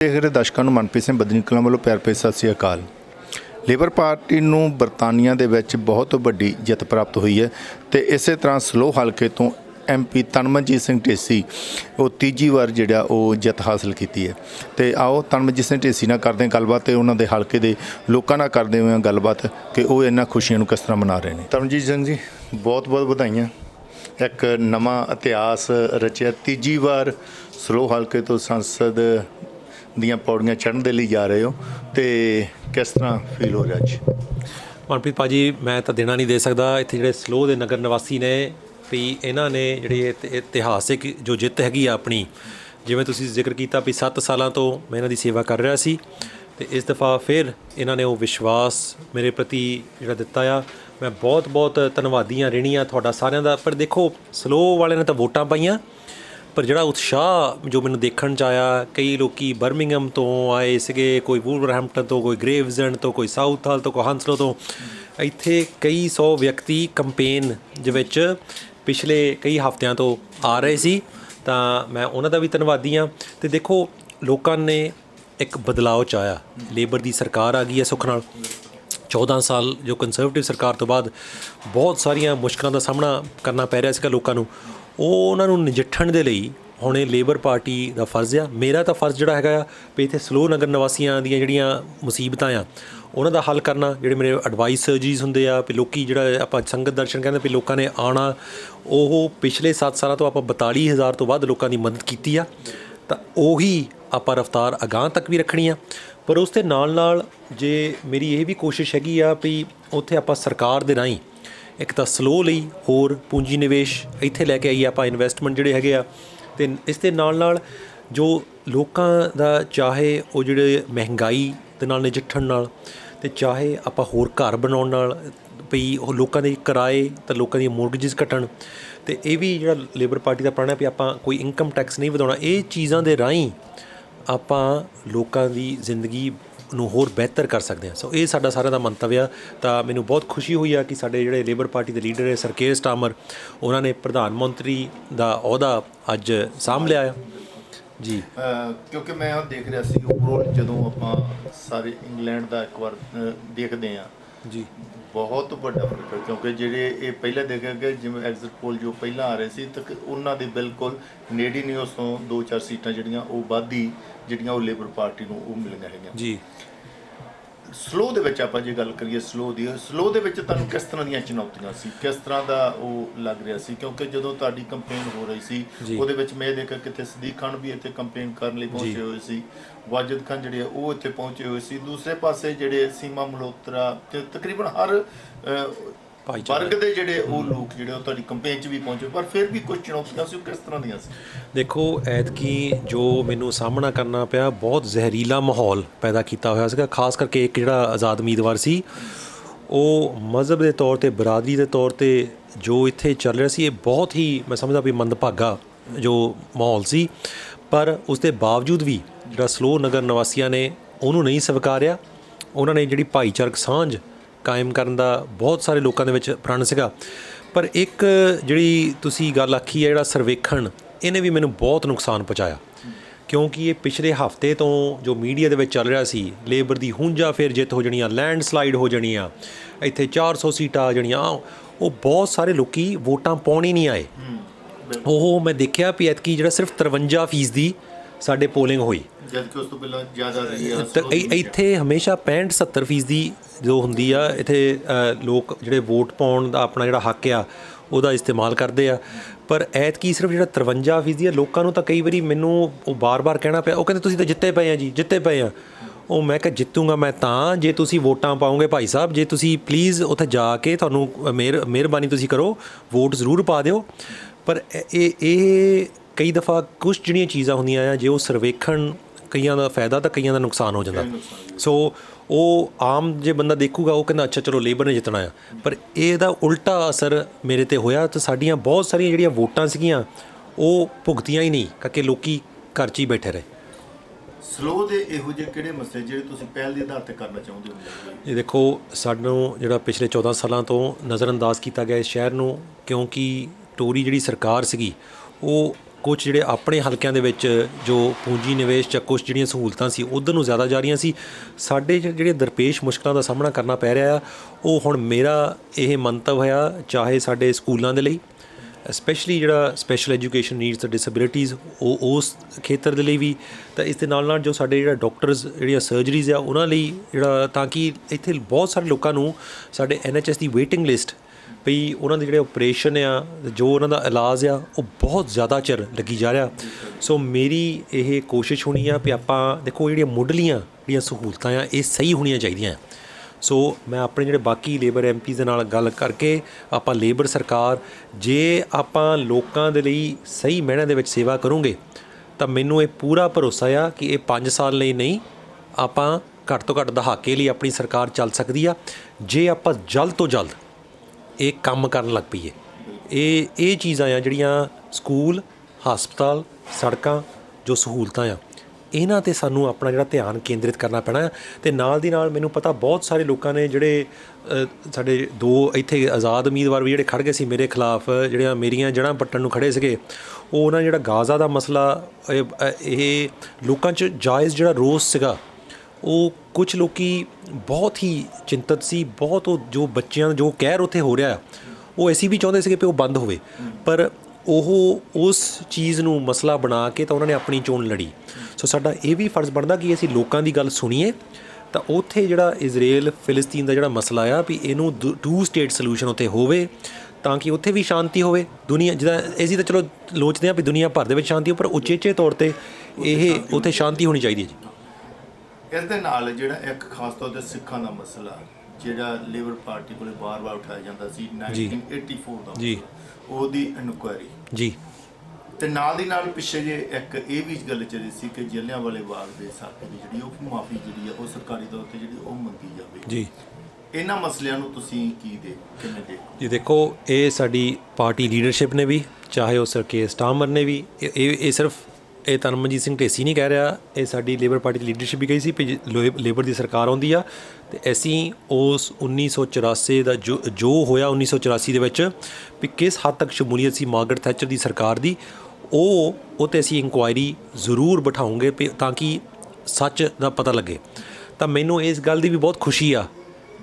ਦੇਖ ਰਹੇ ਦਰਸ਼ਕਾਂ ਨੂੰ ਮਨਪ੍ਰੀਤ ਸਿੰਘ ਬਦਨੀ ਕਲਾਂ ਵੱਲੋਂ ਪਿਆਰ ਭੇਟ ਸਤਿ ਸ੍ਰੀ ਅਕਾਲ। ਲੇਬਰ ਪਾਰਟੀ ਨੂੰ ਬਰਤਾਨੀਆ ਦੇ ਵਿੱਚ ਬਹੁਤ ਵੱਡੀ ਜਿੱਤ ਪ੍ਰਾਪਤ ਹੋਈ ਹੈ ਤੇ ਇਸੇ ਤਰ੍ਹਾਂ ਸਲੋ ਹਲਕੇ ਤੋਂ ਐਮਪੀ ਤਨਮਨਜੀਤ ਸਿੰਘ ਢੇਸੀ, ਉਹ ਤੀਜੀ ਵਾਰ ਜਿਹੜਾ ਉਹ ਜਿੱਤ ਹਾਸਲ ਕੀਤੀ ਹੈ। ਤੇ ਆਓ ਤਨਮਨਜੀਤ ਸਿੰਘ ਢੇਸੀ ਨਾਲ ਕਰਦੇ ਹਾਂ ਗੱਲਬਾਤ ਤੇ ਉਹਨਾਂ ਦੇ ਹਲਕੇ ਦੇ ਲੋਕਾਂ ਨਾਲ ਕਰਦੇ ਹੋਏ ਗੱਲਬਾਤ ਕਿ ਉਹ ਇਹਨਾਂ ਖੁਸ਼ੀਆਂ ਨੂੰ ਕਿਸ ਤਰ੍ਹਾਂ ਮਨਾ ਰਹੇ ਨੇ। ਤਨਮਨਜੀਤ ਸਿੰਘ ਜੀ, ਬਹੁਤ ਬਹੁਤ ਵਧਾਈਆਂ। ਇੱਕ ਨਵਾਂ ਇਤਿਹਾਸ ਰਚਿਆ, ਤੀਜੀ ਵਾਰ ਸਲੋ ਹਲਕੇ ਤੋਂ ਸੰਸਦ ਦੀਆਂ ਪੌੜੀਆਂ ਚੜ੍ਹਨ ਦੇ ਲਈ ਜਾ ਰਹੇ ਹੋ ਤੇ ਕਿਸ ਤਰ੍ਹਾਂ ਫੀਲ ਹੋ ਰਿਹਾ ਅੱਜ? ਮਨਪ੍ਰੀਤ ਭਾਜੀ ਮੈਂ ਤਾਂ ਦੇਣਾ ਨਹੀਂ ਦੇ ਸਕਦਾ। ਇੱਥੇ ਜਿਹੜੇ ਸਲੋ ਦੇ ਨਗਰ ਨਿਵਾਸੀ ਨੇ, ਵੀ ਇਹਨਾਂ ਨੇ ਜਿਹੜੀ ਇਹ ਇਤਿਹਾਸਿਕ ਜੋ ਜਿੱਤ ਹੈਗੀ ਆ ਆਪਣੀ, ਜਿਵੇਂ ਤੁਸੀਂ ਜ਼ਿਕਰ ਕੀਤਾ ਵੀ 7 ਸਾਲਾਂ ਤੋਂ ਮੈਂ ਇਹਨਾਂ ਦੀ ਸੇਵਾ ਕਰ ਰਿਹਾ ਸੀ ਤੇ ਇਸ ਦਫਾ ਫਿਰ ਇਹਨਾਂ ਨੇ ਉਹ ਵਿਸ਼ਵਾਸ ਮੇਰੇ ਪ੍ਰਤੀ ਜਿਹੜਾ ਦਿੱਤਾ ਆ। ਮੈਂ ਬਹੁਤ ਬਹੁਤ ਧੰਨਵਾਦੀਆਂ ਰਹਿਣੀਆਂ ਤੁਹਾਡਾ ਸਾਰਿਆਂ ਦਾ। ਪਰ ਦੇਖੋ, ਸਲੋ ਵਾਲਿਆਂ ਨੇ ਤਾਂ ਵੋਟਾਂ ਪਾਈਆਂ। ਪਰ ਜਿਹੜਾ ਉਤਸ਼ਾਹ ਜੋ ਮੈਨੂੰ ਦੇਖਣ ਚ ਆਇਆ, ਕਈ ਲੋਕੀ ਬਰਮਿੰਗਮ ਤੋਂ ਆਏ ਸੀਗੇ, ਕੋਈ ਵੂਲਵਰਹੈਂਪਟਨ ਤੋਂ, ਕੋਈ ਗ੍ਰੇਵਜ਼ਨ ਤੋਂ, ਕੋਈ ਸਾਊਥ ਹਾਲ ਤੋਂ, ਕੋਈ ਹੰਸਲੋ ਤੋਂ। ਇੱਥੇ ਕਈ ਸੌ ਵਿਅਕਤੀ ਕੰਪੇਨ ਦੇ ਵਿੱਚ ਪਿਛਲੇ ਕਈ ਹਫ਼ਤਿਆਂ ਤੋਂ ਆ ਰਹੇ ਸੀ। ਤਾਂ ਮੈਂ ਉਹਨਾਂ ਦਾ ਵੀ ਧੰਨਵਾਦੀ ਹਾਂ। ਤੇ ਦੇਖੋ, ਲੋਕਾਂ ਨੇ ਇੱਕ ਬਦਲਾਅ ਚ ਆਇਆ। ਲੇਬਰ ਦੀ ਸਰਕਾਰ ਆ ਗਈ ਹੈ ਸੁੱਖ ਨਾਲ। 14 ਸਾਲ ਜੋ ਕੰਜ਼ਰਵੇਟਿਵ ਸਰਕਾਰ ਤੋਂ ਬਾਅਦ ਬਹੁਤ ਸਾਰੀਆਂ ਮੁਸ਼ਕਲਾਂ ਦਾ ਸਾਹਮਣਾ ਕਰਨਾ ਪੈ ਰਿਹਾ ਸੀਗਾ ਲੋਕਾਂ ਨੂੰ। ਉਹ ਉਹਨਾਂ ਨੂੰ ਨਜਿੱਠਣ ਦੇ ਲਈ ਹੁਣ ਇਹ ਲੇਬਰ ਪਾਰਟੀ ਦਾ ਫਰਜ਼ ਆ। ਮੇਰਾ ਤਾਂ ਫਰਜ਼ ਜਿਹੜਾ ਹੈਗਾ ਆ ਵੀ ਇੱਥੇ ਸਲੋ ਨਗਰ ਨਿਵਾਸੀਆਂ ਦੀਆਂ ਜਿਹੜੀਆਂ ਮੁਸੀਬਤਾਂ ਆ, ਉਹਨਾਂ ਦਾ ਹੱਲ ਕਰਨਾ। ਜਿਹੜੇ ਮੇਰੇ ਐਡਵਾਈਸ ਸਰਜੀਸ ਹੁੰਦੇ ਆ, ਵੀ ਲੋਕੀ ਜਿਹੜਾ ਆਪਾਂ ਸੰਗਤ ਦਰਸ਼ਨ ਕਹਿੰਦੇ ਵੀ ਲੋਕਾਂ ਨੇ ਆਣਾ ਉਹ ਪਿਛਲੇ 7 ਸਾਲਾਂ ਤੋਂ ਆਪਾਂ 42000 ਤੋਂ ਵੱਧ ਲੋਕਾਂ ਦੀ ਮਦਦ ਕੀਤੀ ਆ। ਤਾਂ ਉਹੀ ਆਪਾਂ ਰਫਤਾਰ ਅਗਾਂਹ ਤੱਕ ਵੀ ਰੱਖਣੀ ਆ। ਪਰ ਉਸ ਦੇ ਨਾਲ ਨਾਲ ਜੇ ਮੇਰੀ ਇਹ ਵੀ ਕੋਸ਼ਿਸ਼ ਹੈਗੀ ਆ ਵੀ ਉੱਥੇ ਆਪਾਂ ਸਰਕਾਰ ਦੇ ਰਾਹੀਂ ਇੱਕ ਤਾਂ ਸਲੋ ਲਈ ਹੋਰ ਪੂੰਜੀ ਨਿਵੇਸ਼ ਇੱਥੇ ਲੈ ਕੇ ਆਈ ਆਪਾਂ ਇਨਵੈਸਟਮੈਂਟ ਜਿਹੜੇ ਹੈਗੇ ਆ। ਤੇ ਇਸ ਦੇ ਨਾਲ ਨਾਲ ਜੋ ਲੋਕਾਂ ਦਾ ਚਾਹੇ ਉਹ ਜਿਹੜੇ ਮਹਿੰਗਾਈ ਦੇ ਨਾਲ ਨਜਿੱਠਣ ਨਾਲ ਤੇ ਚਾਹੇ ਆਪਾਂ ਹੋਰ ਘਰ ਬਣਾਉਣ ਨਾਲ ਵੀ ਉਹ ਲੋਕਾਂ ਦੇ ਕਿਰਾਏ ਤੇ ਲੋਕਾਂ ਦੀਆਂ ਮੋਰਗੇजेस ਘਟਣ ਤੇ ਇਹ ਵੀ ਜਿਹੜਾ ਲੇਬਰ ਪਾਰਟੀ ਦਾ ਪ੍ਰਾਣਾ ਵੀ ਆਪਾਂ ਕੋਈ ਇਨਕਮ ਟੈਕਸ ਨਹੀਂ ਵਧਾਉਣਾ। ਇਹ ਚੀਜ਼ਾਂ ਦੇ ਰਾਹੀਂ ਆਪਾਂ ਲੋਕਾਂ ਦੀ ਜ਼ਿੰਦਗੀ ਨੂੰ ਹੋਰ ਬਿਹਤਰ ਕਰ ਸਕਦੇ ਹਾਂ। ਸੋ ਇਹ ਸਾਡਾ ਸਾਰਿਆਂ ਦਾ ਮੰਤਵ ਆ। ਤਾਂ ਮੈਨੂੰ ਬਹੁਤ ਖੁਸ਼ੀ ਹੋਈ ਆ ਕਿ ਸਾਡੇ ਜਿਹੜੇ ਲੇਬਰ ਪਾਰਟੀ ਦੇ ਲੀਡਰ ਹੈ ਸਰਕੇਰ ਸਟਾਮਰ, ਉਹਨਾਂ ਨੇ ਪ੍ਰਧਾਨ ਮੰਤਰੀ ਦਾ ਅਹੁਦਾ ਅੱਜ ਸਾਂਭ ਲਿਆ ਆ। ਜੀ। ਕਿਉਂਕਿ ਮੈਂ ਉਹ ਦੇਖ ਰਿਹਾ ਸੀ ਓਵਰਆਲ ਜਦੋਂ ਆਪਾਂ ਸਾਰੇ ਇੰਗਲੈਂਡ ਦਾ ਇੱਕ ਵਾਰ ਦੇਖਦੇ ਆ ਜੀ। ਬਹੁਤ ਵੱਡਾ ਫ਼ਰਕ ਹੈ ਕਿਉਂਕਿ ਜਿਹੜੇ ਇਹ ਪਹਿਲਾਂ ਦੇਖਿਆ ਕਿ ਜਿਵੇਂ ਐਗਜ਼ਿਟ ਪੋਲ ਜੋ ਪਹਿਲਾਂ ਆ ਰਹੇ ਸੀ ਤੱਕ ਉਹਨਾਂ ਦੇ ਬਿਲਕੁਲ ਨੇੜੇ ਨਹੀਂ ਉਸ ਤੋਂ ਦੋ ਚਾਰ ਸੀਟਾਂ ਜਿਹੜੀਆਂ ਉਹ ਵਾਧੀ ਜਿਹੜੀਆਂ ਉਹ ਲੇਬਰ ਪਾਰਟੀ ਨੂੰ ਉਹ ਮਿਲੀਆਂ ਹੈਗੀਆਂ। ਜੀ। ਸਲੋ ਦੇ ਵਿੱਚ ਆਪਾਂ ਜੇ ਗੱਲ ਕਰੀਏ ਸਲੋ ਦੀ ਸਲੋ ਦੇ ਵਿੱਚ ਤੁਹਾਨੂੰ ਕਿਸ ਤਰ੍ਹਾਂ ਦੀਆਂ ਚੁਣੌਤੀਆਂ ਸੀ? ਕਿਸ ਤਰ੍ਹਾਂ ਦਾ ਉਹ ਲੱਗ ਰਿਹਾ ਸੀ? ਕਿਉਂਕਿ ਜਦੋਂ ਤੁਹਾਡੀ ਕੰਪੇਨ ਹੋ ਰਹੀ ਸੀ। ਉਹਦੇ ਵਿੱਚ ਮੈਂ ਦੇਖਿਆ ਕਿਤੇ ਸਦੀਕ ਖਾਨ ਵੀ ਇੱਥੇ ਕੰਪੇਨ ਕਰਨ ਲਈ ਪਹੁੰਚੇ ਹੋਏ ਸੀ ਵਾਜਦ ਖਾਨ ਜਿਹੜੇ ਆ, ਉਹ ਇੱਥੇ ਪਹੁੰਚੇ ਹੋਏ ਸੀ। ਦੂਸਰੇ ਪਾਸੇ ਜਿਹੜੇ ਸੀਮਾ ਮਲਹੋਤਰਾ ਤੇ ਤਕਰੀਬਨ ਹਰ ਭਾਈਚਾਰਾ। ਵਰਗ ਦੇ ਜਿਹੜੇ ਉਹ ਲੋਕ ਜਿਹੜੇ ਉਹ ਤੁਹਾਡੀ ਕੰਪੇਨ 'ਚ ਵੀ ਪਹੁੰਚੇ ਪਰ ਫਿਰ ਵੀ ਕੁਝ ਚੁਣੌਤੀਆਂ ਸੀ ਉਹ ਕਿਸ ਤਰ੍ਹਾਂ ਦੀਆਂ ਸੀ ਦੇਖੋ ਐਤਕੀ ਜੋ ਮੈਨੂੰ ਸਾਹਮਣਾ ਕਰਨਾ ਪਿਆ ਬਹੁਤ ਜ਼ਹਿਰੀਲਾ ਮਾਹੌਲ ਪੈਦਾ ਕੀਤਾ ਹੋਇਆ ਸੀਗਾ ਖਾਸ ਕਰਕੇ ਇੱਕ ਜਿਹੜਾ ਆਜ਼ਾਦ ਉਮੀਦਵਾਰ ਸੀ ਉਹ ਮਜ਼ਹਬ ਦੇ ਤੌਰ ਤੇ ਬਰਾਦਰੀ ਦੇ ਤੌਰ ਤੇ ਜੋ ਇੱਥੇ ਚੱਲ ਰਿਹਾ ਸੀ ਇਹ ਬਹੁਤ ਹੀ ਮੈਂ ਸਮਝਦਾ ਵੀ ਮੰਦਭਾਗਾ ਜੋ ਮਾਹੌਲ ਸੀ ਪਰ ਉਸ ਦੇ ਬਾਵਜੂਦ ਵੀ ਜਿਹੜਾ ਸਲੋ ਨਗਰ ਨਿਵਾਸੀਆਂ ਨੇ ਉਹਨੂੰ ਨਹੀਂ ਸਵੀਕਾਰਿਆ ਉਹਨਾਂ ਨੇ ਜਿਹੜੀ ਭਾਈਚਾਰਕ ਸਾਂਝ ਕਾਇਮ ਕਰਨ ਦਾ ਬਹੁਤ ਸਾਰੇ ਲੋਕਾਂ ਦੇ ਵਿੱਚ ਪ੍ਰਣ ਸੀਗਾ। ਪਰ ਇੱਕ ਜਿਹੜੀ ਤੁਸੀਂ ਗੱਲ ਆਖੀ ਹੈ ਜਿਹੜਾ ਸਰਵੇਖਣ ਇਹਨੇ ਵੀ ਮੈਨੂੰ ਬਹੁਤ ਨੁਕਸਾਨ ਪਹੁੰਚਾਇਆ। ਕਿਉਂਕਿ ਇਹ ਪਿਛਲੇ ਹਫ਼ਤੇ ਤੋਂ ਜੋ ਮੀਡੀਆ ਦੇ ਵਿੱਚ ਚੱਲ ਰਿਹਾ ਸੀ ਲੇਬਰ ਦੀ ਹੁੰਜਾ ਫੇਰ ਜਿੱਤ ਹੋ ਜਾਣੀ ਆ ਲੈਂਡ ਸਲਾਈਡ ਹੋ ਜਾਣੀ ਆ ਇੱਥੇ 400 ਸੀਟਾਂ ਆ ਜਾਣੀਆਂ ਉਹ ਬਹੁਤ ਸਾਰੇ ਲੋਕੀ ਵੋਟਾਂ ਪਾਉਣ ਹੀ ਨਹੀਂ ਆਏ। ਉਹ ਮੈਂ ਦੇਖਿਆ ਵੀ ਐਤਕੀ ਜਿਹੜਾ ਸਿਰਫ 53 ਫੀਸ ਦੀ ਸਾਡੇ ਪੋਲਿੰਗ ਹੋਈ। ਜਦ ਕਿ ਉਸ ਤੋਂ ਪਹਿਲਾਂ ਜ਼ਿਆਦਾ ਰਹੀ ਆ ਤਾਂ ਇੱਥੇ ਹਮੇਸ਼ਾ 65 70 ਫੀਸ ਦੀ ਜੋ ਹੁੰਦੀ ਆ ਇੱਥੇ ਲੋਕ ਜਿਹੜੇ ਵੋਟ ਪਾਉਣ ਦਾ ਆਪਣਾ ਜਿਹੜਾ ਹੱਕ ਆ ਉਹਦਾ ਇਸਤੇਮਾਲ ਕਰਦੇ ਆ। ਪਰ ਐਤਕੀ ਸਿਰਫ ਜਿਹੜਾ 53 ਫੀਸ ਦੀ ਆ ਲੋਕਾਂ ਨੂੰ ਤਾਂ ਕਈ ਵਾਰੀ ਮੈਨੂੰ ਉਹ ਬਾਰ-ਬਾਰ ਕਹਿਣਾ ਪਿਆ ਉਹ ਕਹਿੰਦੇ ਤੁਸੀਂ ਤਾਂ ਜਿੱਤੇ ਪਏ ਆ ਜੀ ਜਿੱਤੇ ਪਏ ਆ। ਉਹ ਮੈਂ ਕਿਹਾ ਜਿੱਤੂਗਾ ਮੈਂ ਤਾਂ ਜੇ ਤੁਸੀਂ ਵੋਟਾਂ ਪਾਓਗੇ ਭਾਈ ਸਾਹਿਬ ਜੇ ਤੁਸੀਂ ਪਲੀਜ਼ ਉੱਥੇ ਜਾ ਕੇ ਤੁਹਾਨੂੰ ਮਿਹਰ ਮਿਹਰਬਾਨੀ ਤੁਸੀਂ ਕਰੋ ਵੋਟ ਜ਼ਰੂਰ ਪਾ ਦਿਓ। ਪਰ ਇਹ ਇਹ ਕਈ ਦਫਾ ਕੁਝ ਜਿਹੜੀਆਂ ਚੀਜ਼ਾਂ ਹੁੰਦੀਆਂ ਆ ਜੇ ਉਹ ਸਰਵੇਖਣ ਕਈਆਂ ਦਾ ਫਾਇਦਾ ਤਾਂ ਕਈਆਂ ਦਾ ਨੁਕਸਾਨ ਹੋ ਜਾਂਦਾ। ਸੋ ਉਹ ਆਮ ਜੇ ਬੰਦਾ ਦੇਖੂਗਾ ਉਹ ਕਹਿੰਦਾ ਅੱਛਾ ਚਲੋ ਲੇਬਰ ਨੇ ਜਿੱਤਣਾ ਆ। ਪਰ ਇਹਦਾ ਉਲਟਾ ਅਸਰ ਮੇਰੇ ਤੇ ਹੋਇਆ ਤੇ ਸਾਡੀਆਂ ਬਹੁਤ ਸਾਰੀਆਂ ਜਿਹੜੀਆਂ ਵੋਟਾਂ ਸੀਗੀਆਂ ਉਹ ਭੁਗਤੀਆਂ ਹੀ ਨਹੀਂ ਕਿਉਂਕਿ ਲੋਕੀ ਘਰ 'ਚ ਹੀ ਬੈਠੇ ਰਹੇ। ਸਲੋ ਦੇ ਇਹੋ ਜਿਹੇ ਕਿਹੜੇ ਮਸਲੇ ਜਿਹੜੇ ਤੁਸੀਂ ਪਹਿਲ ਦੇ ਆਧਾਰ ਤੇ ਕਰਨਾ ਚਾਹੁੰਦੇ ਹੋ? ਇਹ ਦੇਖੋ ਸਾਨੂੰ ਜਿਹੜਾ ਪਿਛਲੇ 14 ਸਾਲਾਂ ਤੋਂ ਨਜ਼ਰਅੰਦਾਜ਼ ਕੀਤਾ ਗਿਆ ਇਸ ਸ਼ਹਿਰ ਨੂੰ ਕਿਉਂਕਿ ਟੋਰੀ ਜਿਹੜੀ ਸਰਕਾਰ ਸੀਗੀ ਉਹ ਕੁਝ ਜਿਹੜੇ ਆਪਣੇ ਹਲਕਿਆਂ ਦੇ ਵਿੱਚ ਜੋ ਪੂੰਜੀ ਨਿਵੇਸ਼ ਜਾਂ ਕੁਝ ਜਿਹੜੀਆਂ ਸਹੂਲਤਾਂ ਸੀ, ਉਧਰ ਨੂੰ ਜ਼ਿਆਦਾ ਜਾ ਰਹੀਆਂ ਸੀ। ਸਾਡੇ ਜਿਹੜੇ ਦਰਪੇਸ਼ ਮੁਸ਼ਕਲਾਂ ਦਾ ਸਾਹਮਣਾ ਕਰਨਾ ਪੈ ਰਿਹਾ ਆ, ਉਹ ਹੁਣ ਮੇਰਾ ਇਹ ਮੰਤਵ ਹੈ ਚਾਹੇ ਸਾਡੇ ਸਕੂਲਾਂ ਦੇ ਲਈ ਸਪੈਸ਼ਲੀ ਜਿਹੜਾ ਸਪੈਸ਼ਲ ਐਜੂਕੇਸ਼ਨ ਨੀਡਸ ਤੇ ਡਿਸੇਬਿਲਿਟੀਜ਼ ਉਹ, ਉਸ ਖੇਤਰ ਦੇ ਲਈ ਵੀ, ਤਾਂ ਇਸ ਦੇ ਨਾਲ ਨਾਲ ਜੋ ਸਾਡੇ ਜਿਹੜਾ ਡਾਕਟਰਸ ਜਿਹੜੀਆਂ ਸਰਜਰੀਜ਼ ਆ, ਉਹਨਾਂ ਲਈ ਜਿਹੜਾ, ਤਾਂ ਕਿ ਇੱਥੇ ਬਹੁਤ ਸਾਰੇ ਲੋਕਾਂ ਨੂੰ ਸਾਡੇ ਐਨਐਚਐਸ ਦੀ ਵੇਟਿੰਗ ਲਿਸਟ ਵੀ ਉਹਨਾਂ ਦੇ ਜਿਹੜੇ ਆਪਰੇਸ਼ਨ ਆ, ਜੋ ਉਹਨਾਂ ਦਾ ਇਲਾਜ ਆ, ਉਹ ਬਹੁਤ ਜ਼ਿਆਦਾ ਚਿਰ ਲੱਗੀ ਜਾ ਰਿਹਾ। ਸੋ ਮੇਰੀ ਇਹ ਕੋਸ਼ਿਸ਼ ਹੋਣੀ ਆ ਵੀ ਆਪਾਂ ਦੇਖੋ ਜਿਹੜੀਆਂ ਮੁੱਢਲੀਆਂ ਜਿਹੜੀਆਂ ਸਹੂਲਤਾਂ ਆ, ਇਹ ਸਹੀ ਹੋਣੀਆਂ ਚਾਹੀਦੀਆਂ। ਸੋ ਮੈਂ ਆਪਣੇ ਜਿਹੜੇ ਬਾਕੀ ਲੇਬਰ ਐਮਪੀਜ਼ ਦੇ ਨਾਲ ਗੱਲ ਕਰਕੇ ਆਪਾਂ ਲੇਬਰ ਸਰਕਾਰ, ਜੇ ਆਪਾਂ ਲੋਕਾਂ ਦੇ ਲਈ ਸਹੀ ਮਹਿਣੇ ਦੇ ਵਿੱਚ ਸੇਵਾ ਕਰੂੰਗੇ, ਤਾਂ ਮੈਨੂੰ ਇਹ ਪੂਰਾ ਭਰੋਸਾ ਆ ਕਿ ਇਹ 5 ਸਾਲ ਲਈ ਨਹੀਂ, ਆਪਾਂ ਘੱਟ ਤੋਂ ਘੱਟ ਦਹਾਕੇ ਲਈ ਆਪਣੀ ਸਰਕਾਰ ਚੱਲ ਸਕਦੀ ਆ। ਜੇ ਆਪਾਂ ਜਲਦ ਤੋਂ ਜਲਦ ਇਹ ਕੰਮ ਕਰਨ ਲੱਗ ਪਈ ਹੈ ਇਹ ਇਹ ਚੀਜ਼ਾਂ ਆ ਜਿਹੜੀਆਂ ਸਕੂਲ, ਹਸਪਤਾਲ, ਸੜਕਾਂ ਜੋ ਸਹੂਲਤਾਂ ਆ, ਇਹਨਾਂ ਤੇ ਸਾਨੂੰ ਆਪਣਾ ਜਿਹੜਾ ਧਿਆਨ ਕੇਂਦਰਿਤ ਕਰਨਾ ਪੈਣਾ ਹੈ ਤੇ ਨਾਲ ਦੀ ਨਾਲ ਮੈਨੂੰ ਪਤਾ ਬਹੁਤ ਸਾਰੇ ਲੋਕਾਂ ਨੇ ਜਿਹੜੇ ਸਾਡੇ ਦੋ ਇੱਥੇ ਆਜ਼ਾਦ ਉਮੀਦਵਾਰ ਵੀ ਜਿਹੜੇ ਖੜ ਗਏ ਸੀ ਮੇਰੇ ਖਿਲਾਫ, ਜਿਹੜੀਆਂ ਮੇਰੀਆਂ ਜੜ੍ਹਾਂ ਪੱਟਣ ਨੂੰ ਖੜੇ ਸੀਗੇ, ਉਹ ਉਹਨਾਂ ਜਿਹੜਾ ਗਾਜ਼ਾ ਦਾ ਮਸਲਾ ਇਹ ਲੋਕਾਂ 'ਚ ਜਾਇਜ਼ ਜਿਹੜਾ ਰੋਸ ਸੀਗਾ ਉਹ ਕੁਝ ਲੋਕੀ ਬਹੁਤ ਹੀ ਚਿੰਤਤ ਸੀ, ਬਹੁਤ ਉਹ ਜੋ ਬੱਚਿਆਂ ਜੋ ਕਹਿਰ ਉੱਥੇ ਹੋ ਰਿਹਾ, ਉਹ ਅਸੀਂ ਵੀ ਚਾਹੁੰਦੇ ਸੀਗੇ ਕਿ ਉਹ ਬੰਦ ਹੋਵੇ। ਪਰ ਉਹ ਉਸ ਚੀਜ਼ ਨੂੰ ਮਸਲਾ ਬਣਾ ਕੇ ਤਾਂ ਉਹਨਾਂ ਨੇ ਆਪਣੀ ਚੋਣ ਲੜੀ। ਸੋ ਸਾਡਾ ਇਹ ਵੀ ਫਰਜ਼ ਬਣਦਾ ਕਿ ਅਸੀਂ ਲੋਕਾਂ ਦੀ ਗੱਲ ਸੁਣੀਏ। ਤਾਂ ਉੱਥੇ ਜਿਹੜਾ ਇਜ਼ਰਾਈਲ, ਫਿਲਸਤੀਨ ਦਾ ਜਿਹੜਾ ਮਸਲਾ ਆ ਵੀ ਇਹਨੂੰ ਟੂ ਸਟੇਟ ਸੋਲੂਸ਼ਨ ਉੱਥੇ ਹੋਵੇ ਤਾਂ ਕਿ ਉੱਥੇ ਵੀ ਸ਼ਾਂਤੀ ਹੋਵੇ। ਦੁਨੀਆ ਜਿਹਦਾ ਅਸੀਂ ਤਾਂ ਚਲੋ ਲੋਚਦੇ ਆ ਵੀ ਦੁਨੀਆ ਭਰ ਦੇ ਵਿੱਚ ਸ਼ਾਂਤੀ ਹੋ ਪਰ ਉਚੇਚੇ ਤੌਰ ਤੇ ਇਹ ਉੱਥੇ ਸ਼ਾਂਤੀ ਹੋਣੀ ਚਾਹੀਦੀ ਹੈ ਜੀ। ਇਸ ਦੇ ਨਾਲ ਜਿਹੜਾ ਇੱਕ ਖਾਸ ਤੌਰ ਤੇ ਸਿੱਖਾਂ ਦਾ ਮਸਲਾ ਜਿਹੜਾ ਲੇਬਰ ਪਾਰਟੀ ਕੋਲੇ ਬਾਰ-ਬਾਰ ਉਠਾਇਆ ਜਾਂਦਾ ਸੀ 1984 ਦਾ ਜੀ। ਉਹਦੀ ਇਨਕੁਆਇਰੀ ਜੀ। ਤੇ ਨਾਲ ਦੀ ਨਾਲ ਪਿੱਛੇ ਜੇ ਇੱਕ ਇਹ ਵੀ ਗੱਲ ਚੱਲੀ ਸੀ ਕਿ ਜਲਿਆਂ ਵਾਲੇ ਬਾਗ ਦੇ ਸਾਕੇ ਦੀ ਜਿਹੜੀ ਉਹ ਮਾਫੀ ਜਿਹੜੀ ਆ ਉਹ ਸਰਕਾਰੀ ਤੌਰ ਤੇ ਜਿਹੜੀ ਉਹ ਮੰਗੀ ਜਾਵੇ। ਜੀ। ਇਹਨਾਂ ਮਸਲਿਆਂ ਨੂੰ ਤੁਸੀਂ ਕੀ ਦੇ ਕਿਵੇਂ ਦੇਖੋ? ਜੀ ਦੇਖੋ ਇਹ ਸਾਡੀ ਪਾਰਟੀ ਲੀਡਰਸ਼ਿਪ ਨੇ ਵੀ ਚਾਹੇ ਉਹ ਸਰਕੇ ਸਟਾਮਰ ਨੇ ਵੀ ਇਹ ਇਹ ਸਿਰਫ ਇਹ ਤਰਨਮਨਜੀਤ ਸਿੰਘ ਢੇਸੀ ਨਹੀਂ ਕਹਿ ਰਿਹਾ, ਇਹ ਸਾਡੀ ਲੇਬਰ ਪਾਰਟੀ ਦੀ ਲੀਡਰਸ਼ਿਪ ਵੀ ਗਈ ਸੀ ਵੀ ਜੇ ਲੋ- ਲੇਬਰ ਦੀ ਸਰਕਾਰ ਆਉਂਦੀ ਆ, ਤੇ ਅਸੀਂ ਉਸ 1984 ਦਾ ਜੋ ਜੋ ਹੋਇਆ 1984 ਦੇ ਵਿੱਚ, ਵੀ ਕਿਸ ਹੱਦ ਤੱਕ ਸ਼ਮੂਲੀਅਤ ਸੀ ਮਾਰਗਰਟ ਥੈਚਰ ਦੀ ਸਰਕਾਰ ਦੀ, ਉਹ ਉਹ ਤੇ ਅਸੀਂ ਇਨਕੁਆਇਰੀ ਜ਼ਰੂਰ ਬਿਠਾਉਂਗੇ ਵੀ ਤਾਂ ਕਿ ਸੱਚ ਦਾ ਪਤਾ ਲੱਗੇ। ਤਾਂ ਮੈਨੂੰ ਇਸ ਗੱਲ ਦੀ ਵੀ ਬਹੁਤ ਖੁਸ਼ੀ ਆ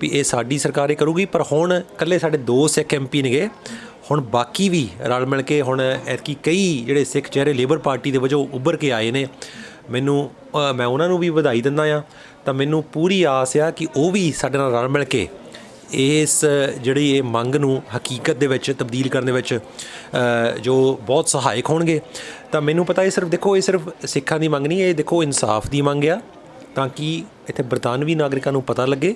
ਵੀ ਇਹ ਸਾਡੀ ਸਰਕਾਰ ਇਹ ਕਰੂਗੀ, ਪਰ ਹੁਣ ਇਕੱਲੇ ਸਾਡੇ ਦੋ ਸਿੱਖ ਐਮਪੀ ਨੇਗੇ ਹੁਣ ਬਾਕੀ ਵੀ ਰਲ ਮਿਲ ਕੇ ਹੁਣ ਐਤਕੀ ਕਈ ਜਿਹੜੇ ਸਿੱਖ ਚਿਹਰੇ ਲੇਬਰ ਪਾਰਟੀ ਦੇ ਵਜੋਂ ਉੱਭਰ ਕੇ ਆਏ ਨੇ। ਮੈਨੂੰ ਮੈਂ ਉਹਨਾਂ ਨੂੰ ਵੀ ਵਧਾਈ ਦਿੰਦਾ ਆ ਤਾਂ ਮੈਨੂੰ ਪੂਰੀ ਆਸ ਆ ਕਿ ਉਹ ਵੀ ਸਾਡੇ ਨਾਲ ਰਲ ਮਿਲ ਕੇ ਇਸ ਜਿਹੜੀ ਇਹ ਮੰਗ ਨੂੰ ਹਕੀਕਤ ਦੇ ਵਿੱਚ ਤਬਦੀਲ ਕਰਨ ਦੇ ਵਿੱਚ ਜੋ ਬਹੁਤ ਸਹਾਇਕ ਹੋਣਗੇ। ਤਾਂ ਮੈਨੂੰ ਪਤਾ ਇਹ ਸਿਰਫ, ਦੇਖੋ ਇਹ ਸਿਰਫ ਸਿੱਖਾਂ ਦੀ ਮੰਗ ਨਹੀਂ, ਇਹ ਦੇਖੋ ਇਨਸਾਫ ਦੀ ਮੰਗ ਆ। ਤਾਂ ਕਿ ਇੱਥੇ ਬਰਤਾਨਵੀ ਨਾਗਰਿਕਾਂ ਨੂੰ ਪਤਾ ਲੱਗੇ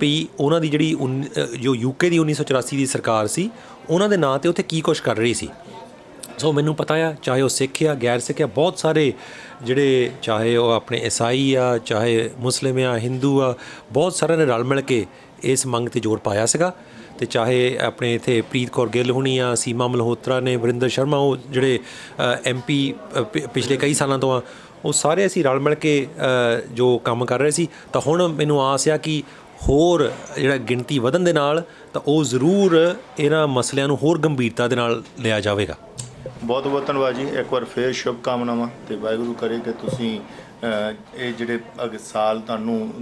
ਵੀ ਉਹਨਾਂ ਦੀ ਜਿਹੜੀ ਉੱਨ- ਅ, ਜੋ ਯੂਕੇ ਦੀ 1984 ਦੀ ਸਰਕਾਰ ਸੀ ਉਹਨਾਂ ਦੇ ਨਾਂ ਤੇ ਉੱਥੇ ਕੀ ਕੁਝ ਕਰ ਰਹੀ ਸੀ। ਸੋ ਮੈਨੂੰ ਪਤਾ ਆ ਚਾਹੇ ਉਹ ਸਿੱਖ ਆ ਗੈਰ ਸਿੱਖ ਆ ਬਹੁਤ ਸਾਰੇ ਜਿਹੜੇ ਚਾਹੇ ਉਹ ਆਪਣੇ ਈਸਾਈ ਆ ਚਾਹੇ ਮੁਸਲਿਮ ਆ ਹਿੰਦੂ ਆ ਬਹੁਤ ਸਾਰਿਆਂ ਨੇ ਰਲ ਮਿਲ ਕੇ ਇਸ ਮੰਗ ਤੇ ਜ਼ੋਰ ਪਾਇਆ ਸੀਗਾ। ਤੇ ਚਾਹੇ ਆਪਣੇ ਇਥੇ ਪ੍ਰੀਤ ਕੌਰ ਗਿੱਲ ਹੁਣੀ ਆ ਸੀਮਾ ਮਲਹੋਤਰਾ ਨੇ ਵਰਿੰਦਰ ਸ਼ਰਮਾ ਉਹ ਜਿਹੜੇ ਐਮਪੀ ਪਿਛਲੇ ਕਈ ਸਾਲਾਂ ਤੋਂ ਆ ਉਹ ਸਾਰੇ ਅਸੀਂ ਰਲ ਮਿਲ ਕੇ ਜੋ ਕੰਮ ਕਰ ਰਹੇ ਸੀ। ਤਾਂ ਹੁਣ ਮੈਨੂੰ ਆਸ ਆ ਕਿ ਹੋਰ ਜਿਹੜਾ ਗਿਣਤੀ ਵਧਣ ਦੇ ਨਾਲ ਤਾਂ ਉਹ ਜ਼ਰੂਰ ਇਹਨਾਂ ਮਸਲਿਆਂ ਨੂੰ ਹੋਰ ਗੰਭੀਰਤਾ ਦੇ ਨਾਲ ਲਿਆ ਜਾਵੇਗਾ। ਬਹੁਤ ਬਹੁਤ ਧੰਨਵਾਦ ਜੀ। ਇੱਕ ਵਾਰ ਫੇਰ ਸ਼ੁਭ ਕਾਮਨਾਵਾਂ ਤੇ ਵਾਹਿਗੁਰੂ ਕਰੇ ਕਿ ਤੁਸੀਂ ਇਹ ਜਿਹੜੇ ਅਗ ਸਾਲ ਤੁਹਾਨੂੰ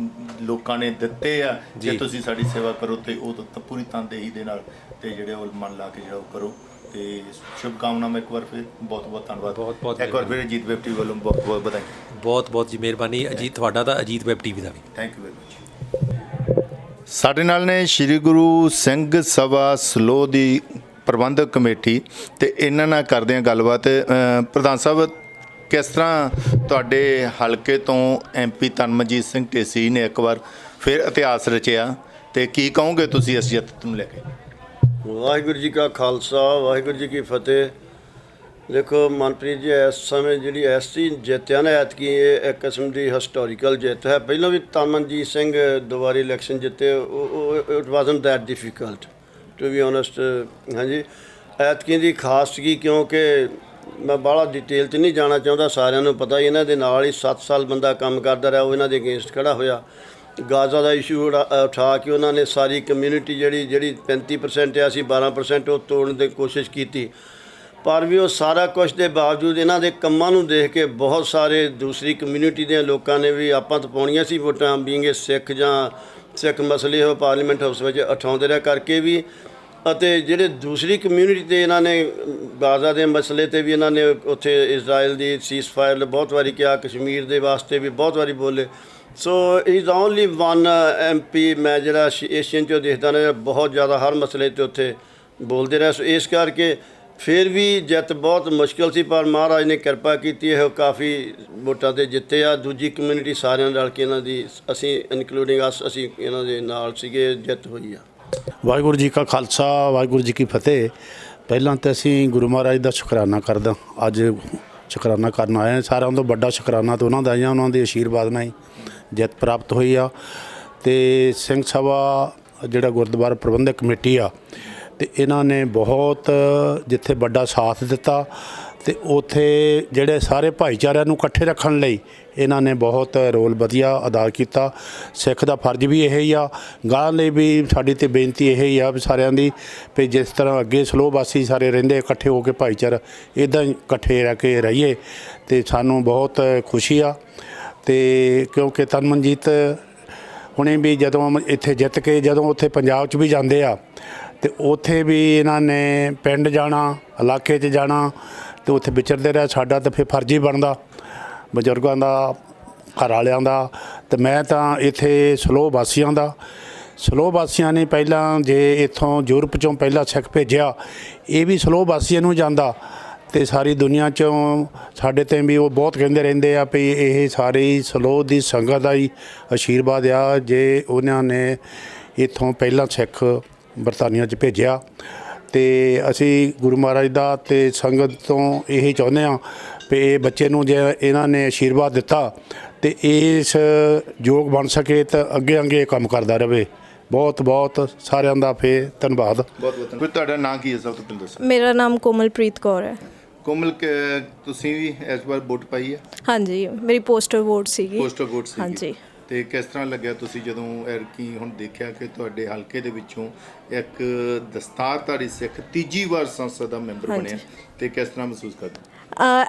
ਲੋਕਾਂ ਨੇ ਦਿੱਤੇ ਆ ਜੇ। ਤੁਸੀਂ ਸਾਡੀ ਸੇਵਾ ਕਰੋ ਤੇ ਉਹ ਤਾਂ ਪੂਰੀ ਤਨਦੇਹੀ ਦੇ ਨਾਲ ਤੇ ਜਿਹੜੇ ਉਹ ਮਨ ਲਾ ਕੇ ਜਿਹੜਾ ਉਹ ਕਰੋ ਤੇ ਸ਼ੁਭ ਕਾਮਨਾਵਾਂ ਇੱਕ ਵਾਰ ਫੇਰ। ਬਹੁਤ ਬਹੁਤ ਧੰਨਵਾਦ। ਬਹੁਤ- ਬਹੁਤ ਇੱਕ ਵਾਰ ਫਿਰ ਜੀਤ ਵੈਬ ਟੀਵੀ ਵੱਲੋਂ ਬਹੁਤ ਬਹੁਤ ਵਧਾਈ ਬਹੁਤ ਬਹੁਤ ਜੀ ਮਿਹਰਬਾਨੀ। ਅਜੀਤ ਤੁਹਾਡਾ ਤਾਂ ਅਜੀਤ ਵੈਬ ਟੀਵੀ ਦਾ ਵੀ। ਥੈਂਕ ਯੂ ਵੈਰੀ ਮਚ ਸਾਡੇ ਨਾਲ ਨੇ ਸ੍ਰੀ ਗੁਰੂ ਸਿੰਘ ਸਭਾ ਸਲੋ ਦੀ ਪ੍ਰਬੰਧਕ ਕਮੇਟੀ ਤੇ ਇਹਨਾਂ ਨਾਲ ਕਰਦੇ ਹਾਂ ਗੱਲਬਾਤ। ਪ੍ਰਧਾਨ ਸਾਹਿਬ, ਕਿਸ ਤਰ੍ਹਾਂ ਤੁਹਾਡੇ ਹਲਕੇ ਤੋਂ ਐਮਪੀ ਤਨਮਨਜੀਤ ਸਿੰਘ ਢੇਸੀ ਨੇ ਇੱਕ ਵਾਰ ਫਿਰ ਇਤਿਹਾਸ ਰਚਿਆ ਤੇ ਕੀ ਕਹੋਗੇ ਤੁਸੀਂ ਇਸ ਜਿੱਤ ਨੂੰ ਲੈ ਕੇ? ਵਾਹਿਗੁਰੂ ਜੀ ਕਾ ਖਾਲਸਾ, ਵਾਹਿਗੁਰੂ ਜੀ ਕੀ ਫਤਿਹ। ਦੇਖੋ ਮਨਪ੍ਰੀਤ ਜੀ, ਇਸ ਸਮੇਂ ਜਿਹੜੀ ਐਸਟੀ ਜਿੱਤਿਆ ਨਾ, ਐਤਕੀ ਇਹ ਇੱਕ ਕਿਸਮ ਦੀ ਹਿਸਟੋਰੀਕਲ ਜਿੱਤ ਹੈ। ਪਹਿਲਾਂ ਵੀ ਤਨਮਨਜੀਤ ਸਿੰਘ ਦੁਬਾਰੀ ਇਲੈਕਸ਼ਨ ਜਿੱਤੇ it wasn't that difficult to be honest ਹਾਂਜੀ। ਐਤਕੀ ਦੀ ਖਾਸ ਕੀ, ਕਿਉਂਕਿ ਮੈਂ ਬਾਹਲਾ ਡਿਟੇਲ 'ਚ ਨਹੀਂ ਜਾਣਾ ਚਾਹੁੰਦਾ, ਸਾਰਿਆਂ ਨੂੰ ਪਤਾ ਹੀ, ਇਹਨਾਂ ਦੇ ਨਾਲ ਹੀ 7 ਸਾਲ ਬੰਦਾ ਕੰਮ ਕਰਦਾ ਰਿਹਾ, ਉਹ ਇਹਨਾਂ ਦੇ ਅਗੇਂਸਟ ਖੜਾ ਹੋਇਆ। ਗਾਜ਼ਾ ਦਾ ਇਸ਼ੂ ਉਠਾ ਕੇ ਉਹਨਾਂ ਨੇ ਸਾਰੀ ਕਮਿਊਨਿਟੀ ਜਿਹੜੀ ਜਿਹੜੀ 35% ਆ ਸੀ 12% ਉਹ ਤੋੜਨ ਦੀ ਕੋਸ਼ਿਸ਼ ਕੀਤੀ। ਪਰ ਵੀ ਉਹ ਸਾਰਾ ਕੁਝ ਦੇ ਬਾਵਜੂਦ ਇਹਨਾਂ ਦੇ ਕੰਮਾਂ ਨੂੰ ਦੇਖ ਕੇ ਬਹੁਤ ਸਾਰੇ ਦੂਸਰੀ ਕਮਿਊਨਿਟੀ ਦੇ ਲੋਕਾਂ ਨੇ ਵੀ ਆਪਾਂ ਤਾਂ ਪਾਉਣੀਆਂ ਸੀ ਵੋਟਾਂ ਬੀਂਗੇ ਸਿੱਖ ਜਾਂ ਸਿੱਖ ਮਸਲੇ ਉਹ ਪਾਰਲੀਮੈਂਟ ਹਾਊਸ ਵਿੱਚ ਉਠਾਉਂਦੇ ਰਹਿ ਕਰਕੇ ਵੀ ਅਤੇ ਜਿਹੜੇ ਦੂਸਰੀ ਕਮਿਊਨਿਟੀ ਤੇ ਇਹਨਾਂ ਨੇ, ਗਾਜ਼ਾ ਦੇ ਮਸਲੇ ਤੇ ਵੀ ਇਹਨਾਂ ਨੇ ਉੱਥੇ ਇਜ਼ਰਾਈਲ ਦੀ ਸੀਜ਼ਫਾਇਰ ਬਹੁਤ ਵਾਰੀ ਕਿਹਾ, ਕਸ਼ਮੀਰ ਦੇ ਵਾਸਤੇ ਵੀ ਬਹੁਤ ਵਾਰੀ ਬੋਲੇ। So is only one MP ਮੈਂ ਜਿਹੜਾ ਏਸ਼ੀਅਨ ਚੋਂ ਦੇਖਦਾ ਨਾ ਬਹੁਤ ਜ਼ਿਆਦਾ ਹਰ ਮਸਲੇ ਤੇ ਉੱਥੇ ਬੋਲਦੇ ਰਹੇ। ਸੋ ਇਸ ਕਰਕੇ ਫਿਰ ਵੀ ਜਿੱਤ ਬਹੁਤ ਮੁਸ਼ਕਲ ਸੀ, ਪਰ ਮਹਾਰਾਜ ਨੇ ਕਿਰਪਾ ਕੀਤੀ, ਇਹ ਕਾਫੀ ਵੋਟਾਂ ਤੇ ਜਿੱਤੇ ਆ। ਦੂਜੀ ਕਮਿਊਨਿਟੀ ਸਾਰਿਆਂ ਰਲ ਕੇ ਇਹਨਾਂ ਦੀ, ਅਸੀਂ ਇਨਕਲੂਡਿੰਗ ਅਸ ਅਸੀਂ ਇਹਨਾਂ ਦੇ ਨਾਲ ਸੀਗੇ, ਜਿੱਤ ਹੋਈ ਆ। ਵਾਹਿਗੁਰੂ ਜੀ ਕਾ ਖਾਲਸਾ, ਵਾਹਿਗੁਰੂ ਜੀ ਕੀ ਫਤਿਹ। ਪਹਿਲਾਂ ਤਾਂ ਅਸੀਂ ਗੁਰੂ ਮਹਾਰਾਜ ਦਾ ਸ਼ੁਕਰਾਨਾ ਕਰਦਾ ਅੱਜ ਸ਼ੁਕਰਾਨਾ ਕਰਨ ਆਏ ਹਾਂ। ਸਾਰਿਆਂ ਤੋਂ ਵੱਡਾ ਸ਼ੁਕਰਾਨਾ ਤਾਂ ਉਹਨਾਂ ਦਾ ਹੈ ਉਹਨਾਂ ਦੇ ਆਸ਼ੀਰਵਾਦ ਨਾਲ ਹੀ ਜਿੱਤ ਪ੍ਰਾਪਤ ਹੋਈ ਆ। ਤੇ ਸਿੰਘ ਸਭਾ, ਜਿਹੜਾ ਗੁਰਦੁਆਰਾ ਪ੍ਰਬੰਧਕ ਕਮੇਟੀ ਆ ਤੇ ਇਹਨਾਂ ਨੇ ਬਹੁਤ ਜਿੱਥੇ ਵੱਡਾ ਸਾਥ ਦਿੱਤਾ ਤੇ ਉਥੇ ਜਿਹੜੇ ਸਾਰੇ ਭਾਈਚਾਰਿਆਂ ਨੂੰ ਇਕੱਠੇ ਰੱਖਣ ਲਈ ਇਹਨਾਂ ਨੇ ਬਹੁਤ ਰੋਲ ਵਧੀਆ ਅਦਾ ਕੀਤਾ। ਸਿੱਖ ਦਾ ਫਰਜ਼ ਵੀ ਇਹ ਹੀ ਆ। ਗਾਂ ਲਈ ਵੀ ਸਾਡੀ ਤੇ ਬੇਨਤੀ ਇਹ ਹੀ ਆ ਵੀ ਸਾਰਿਆਂ ਦੀ ਵੀ ਜਿਸ ਤਰ੍ਹਾਂ ਅੱਗੇ ਸਲੋ ਵਾਸੀ ਸਾਰੇ ਰਹਿੰਦੇ, ਇਕੱਠੇ ਹੋ ਕੇ ਭਾਈਚਾਰਾ ਇਦਾਂ ਇਕੱਠੇ ਰਹਿ ਕੇ ਰਹੀਏ ਤੇ ਸਾਨੂੰ ਬਹੁਤ ਖੁਸ਼ੀ ਆ। ਤੇ ਕਿਉਂਕਿ ਤਨਮਨਜੀਤ ਹੁਣੇ ਵੀ ਜਦੋਂ ਇੱਥੇ ਜਿੱਤ ਕੇ ਜਦੋਂ ਉੱਥੇ ਪੰਜਾਬ 'ਚ ਵੀ ਜਾਂਦੇ ਆ ਤੇ ਉੱਥੇ ਵੀ ਇਹਨਾਂ ਨੇ ਪਿੰਡ ਜਾਣਾ, ਇਲਾਕੇ 'ਚ ਜਾਣਾ ਤੇ ਉੱਥੇ ਵਿਚਰਦੇ ਰਿਹਾ। ਸਾਡਾ ਤਾਂ ਫਿਰ ਫਰਜ਼ ਹੀ ਬਣਦਾ ਬਜ਼ੁਰਗਾਂ ਦਾ, ਘਰ ਵਾਲਿਆਂ ਦਾ। ਤੇ ਮੈਂ ਤਾਂ ਇੱਥੇ ਸਲੋ ਵਾਸੀਆਂ ਦਾ। ਸਲੋ ਵਾਸੀਆਂ ਨੇ ਪਹਿਲਾਂ ਜੇ ਇੱਥੋਂ ਯੂਰਪ ਚੋਂ ਪਹਿਲਾਂ ਸਿੱਖ ਭੇਜਿਆ, ਇਹ ਵੀ ਸਲੋ ਵਾਸੀਆਂ ਨੂੰ ਜਾਂਦਾ। ਤੇ ਸਾਰੀ ਦੁਨੀਆ ਚੋਂ ਸਾਡੇ ਤੇ ਵੀ ਉਹ ਬਹੁਤ ਕਹਿੰਦੇ ਰਹਿੰਦੇ ਆ ਵੀ ਇਹ ਸਾਰੀ ਸਲੋ ਦੀ ਸੰਗਤ ਦਾ ਹੀ ਆਸ਼ੀਰਵਾਦ ਆ। ਜੇ ਉਹਨਾਂ ਨੇ ਇੱਥੋਂ ਪਹਿਲਾਂ ਸਿੱਖ ਬਰਤਾਨੀਆ 'ਚ ਭੇਜਿਆ। ਤੇ ਅਸੀਂ ਗੁਰੂ ਮਹਾਰਾਜ ਦਾ ਤੇ ਸੰਗਤ ਤੋਂ ਇਹੀ ਚਾਹੁੰਦੇ ਆ ਵੀ ਇਹ ਬੱਚੇ ਨੂੰ ਜੇ ਇਹਨਾਂ ਨੇ ਆਸ਼ੀਰਵਾਦ ਦਿੱਤਾ ਤੇ ਇਸ ਯੋਗ ਬਣ ਸਕੇ ਤਾਂ ਅੱਗੇ ਅੱਗੇ ਇਹ ਕੰਮ ਕਰਦਾ ਰਹੇ। ਬਹੁਤ ਬਹੁਤ ਸਾਰਿਆਂ ਦਾ ਫੇ ਧੰਨਵਾਦ। ਬਹੁਤ ਬਹੁਤ ਫਿਰ ਤੁਹਾਡਾ ਨਾਂ ਕੀ ਹੈ ਸਭ ਤੋਂ ਪਹਿਲਾਂ ਦੱਸੋ। ਮੇਰਾ ਨਾਮ ਕੋਮਲਪ੍ਰੀਤ ਕੌਰ ਹੈ। ਕੋਮਲ ਕ- ਤੁਸੀਂ ਵੀ ਇਸ ਵਾਰ ਵੋਟ ਪਾਈ ਹੈ? ਹਾਂਜੀ ਮੇਰੀ ਪੋਸਟਰ ਵੋਟ ਸੀਗੀ। ਪੋਸਟਲ ਵੋਟ ਸੀ ਹਾਂਜੀ। ਤੇ ਕਿਸ ਤਰ੍ਹਾਂ ਲੱਗਿਆ ਤੁਸੀਂ ਜਦੋਂ ਐਰਕੀ ਹੁਣ ਦੇਖਿਆ ਕਿ ਤੁਹਾਡੇ ਹਲਕੇ ਦੇ ਵਿੱਚੋਂ ਇੱਕ ਦਸਤਾਰਧਾਰੀ ਸਿੱਖ ਤੀਜੀ ਵਾਰ ਸੰਸਦ ਦਾ ਮੈਂਬਰ। ਬਣਿਆ ਤੇ ਕਿਸ ਤਰ੍ਹਾਂ ਮਹਿਸੂਸ ਕਰਦੇ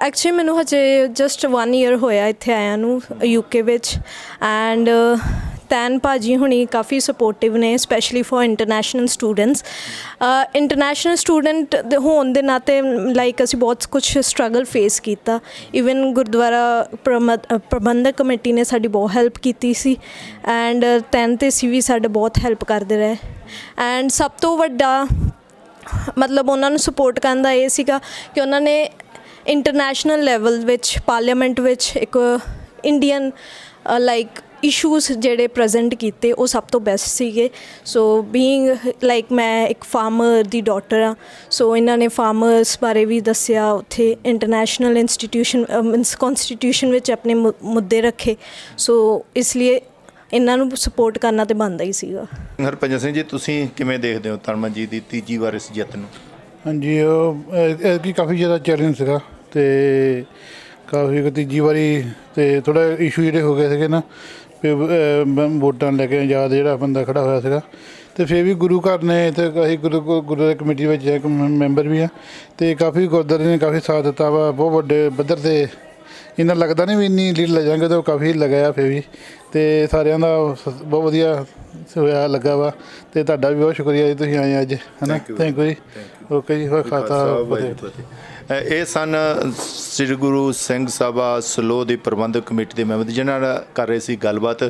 ਐਕਚੁਅਲੀ ਮੈਨੂੰ ਹਜੇ ਜਸਟ 1 ਇਅਰ ਹੋਇਆ ਇੱਥੇ ਆਇਆ ਨੂੰ ਯੂਕੇ ਵਿੱਚ ਐਂਡ ਤੈਨ ਭਾਜੀ ਹੁਣੀ ਕਾਫੀ ਸਪੋਰਟਿਵ ਨੇ specially for international students international student ਦੇ ਹੋਣ ਦੇ ਨਾਤੇ ਲਾਈਕ ਅਸੀਂ ਬਹੁਤ ਕੁਝ ਸਟਰਗਲ ਫੇਸ ਕੀਤਾ। ਇਵਨ ਗੁਰਦੁਆਰਾ ਪ੍ਰਮਦ- ਪ੍ਰਬੰਧਕ ਕਮੇਟੀ ਨੇ ਸਾਡੀ ਬਹੁਤ ਹੈਲਪ ਕੀਤੀ ਸੀ। ਐਂਡ ਤੈਨ ਤੇ ਸੀ ਵੀ ਸਾਡੇ ਬਹੁਤ ਹੈਲਪ ਕਰਦੇ ਰਹੇ। ਐਂਡ ਸਭ ਤੋਂ ਵੱਡਾ ਮਤਲਬ ਉਹਨਾਂ ਨੂੰ ਸਪੋਰਟ ਕਰਨ ਦਾ ਇਹ ਸੀਗਾ ਕਿ ਉਹਨਾਂ ਨੇ ਇੰਟਰਨੈਸ਼ਨਲ ਲੈਵਲ ਵਿੱਚ ਪਾਰਲੀਮੈਂਟ ਵਿੱਚ ਇੱਕ ਇੰਡੀਅਨ ਲਾਈਕ ਇਸ਼ੂਜ਼ ਜਿਹੜੇ ਪ੍ਰੈਜ਼ੈਂਟ ਕੀਤੇ ਉਹ ਸਭ ਤੋਂ ਬੈਸਟ ਸੀਗੇ। ਸੋ ਬੀਇੰਗ ਲਾਈਕ ਮੈਂ ਇੱਕ ਫਾਰਮਰ ਦੀ ਡਾਟਰ ਆ ਸੋ ਇਹਨਾਂ ਨੇ ਫਾਰਮਰਸ ਬਾਰੇ ਵੀ ਦੱਸਿਆ ਉੱਥੇ ਇੰਟਰਨੈਸ਼ਨਲ ਇੰਸਟੀਟਿਊਸ਼ਨ ਮੀਨਸ ਕਨਸਟੀਟਿਊਸ਼ਨ ਵਿੱਚ ਆਪਣੇ ਮੁ- ਮੁੱਦੇ ਰੱਖੇ। ਸੋ ਇਸ ਲਈ ਇਹਨਾਂ ਨੂੰ ਸਪੋਰਟ ਕਰਨਾ ਤੇ ਬਣਦਾ ਹੀ ਸੀਗਾ। ਹਰਪੰਜਨ ਸਿੰਘ ਜੀ ਤੁਸੀਂ ਕਿਵੇਂ ਦੇਖਦੇ ਹੋ ਤਨਮਨ ਜੀ ਦੀ ਤੀਜੀ ਵਾਰ ਇਸ ਜਿੱਤ ਨੂੰ? ਹਾਂਜੀ ਉਹ ਇਹ ਕੀ ਕਾਫੀ ਜ਼ਿਆਦਾ ਚੈਲੰਜ ਸੀਗਾ ਤੇ ਕਾਫੀ ਕੁ ਤੀਜੀ ਵਾਰੀ ਤੇ ਥੋੜਾ ਇਸ਼ੂ ਜਿਹੜੇ ਹੋ ਗਏ ਸੀਗੇ ਨਾ ਵੀ ਮ- ਵੋਟਾਂ ਲੈ ਕੇ ਆਜ਼ਾਦ ਜਿਹੜਾ ਬੰਦਾ ਖੜਾ ਹੋਇਆ ਸੀਗਾ। ਤੇ ਫਿਰ ਵੀ ਗੁਰੂ ਘਰ ਨੇ ਤੇ ਅਸੀਂ ਗੁਰੂ ਗੁਰੂ ਕਮੇਟੀ ਵਿੱਚ ਇੱਕ ਮੈਂਬਰ ਵੀ ਆ। ਤੇ ਕਾਫੀ ਗੁਰਦੁਆਰੇ ਨੇ ਕਾਫੀ ਸਾਥ ਦਿੱਤਾ ਵਾ ਬਹੁਤ ਵੱਡੇ ਪੱਧਰ ਤੇ। ਇਹਨਾਂ ਲੱਗਦਾ ਨਹੀਂ ਵੀ ਇੰਨੀ ਲੀਡ ਲੈ ਜਾਾਂਗੇ ਤਾਂ ਕਾਫੀ ਲਗਾਇਆ ਫਿਰ ਵੀ। ਤੇ ਸਾਰਿਆਂ ਦਾ ਬਹੁਤ ਵਧੀਆ ਹੋਇਆ ਲੱਗਾ ਵਾ। ਤੇ ਤੁਹਾਡਾ ਵੀ ਬਹੁਤ ਸ਼ੁਕਰੀਆ ਜੀ ਤੁਸੀਂ ਆਏ ਅੱਜ ਹਨਾ. ਥੈਂਕ ਯੂ ਜੀ। ਓਕੇ ਜੀ ਹੋਇਆ ਖਾਤਾ ਇਹ ਸਨ ਸ੍ਰੀ ਗੁਰੂ ਸਿੰਘ ਸਭਾ ਸਲੋ ਦੀ ਪ੍ਰਬੰਧਕ ਕਮੇਟੀ ਦੇ ਮੈਂਬਰ ਜਿਨ੍ਹਾਂ ਨਾਲ ਕਰ ਰਹੇ ਸੀ ਗੱਲਬਾਤ।